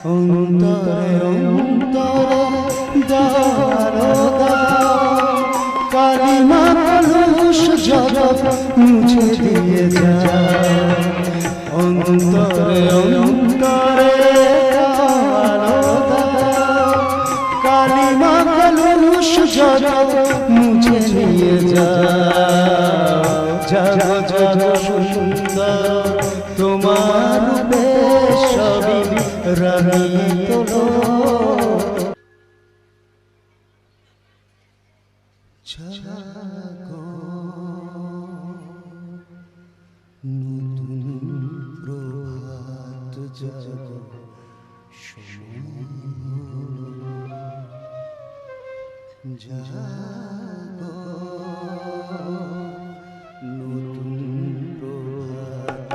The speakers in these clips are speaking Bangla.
অন্তরে অন্তরে মুছে দিয়ে যা অন্তরে অন্তরে কলুষ জগৎ মুছে দিয়ে যা রানী তোলো নতুন প্রভাত জাগো জাগো।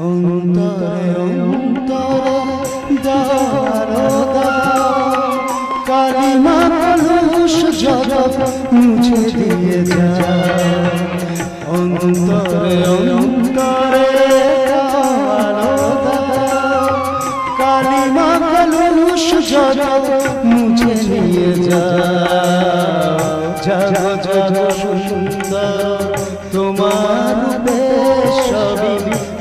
অন্তরে অন্তরে দারোগা কালিমা কলুষ জগৎ মুছে দিয়ে যা অন্তরে অন্তরে কালিমা কলুষ জগৎ মুছে দিয়ে যা জাগো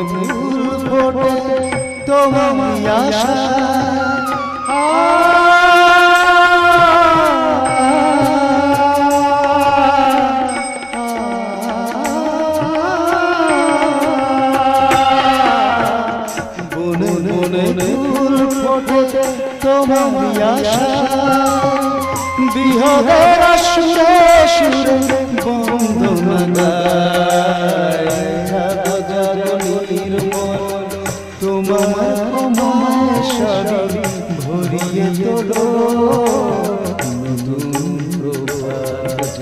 ফুল ফোটে তোমার আশা তোমার আশা বিহবের সুরে সুরে তোমার শরীর ভরিয়ে তোলো। নতুন প্রভাত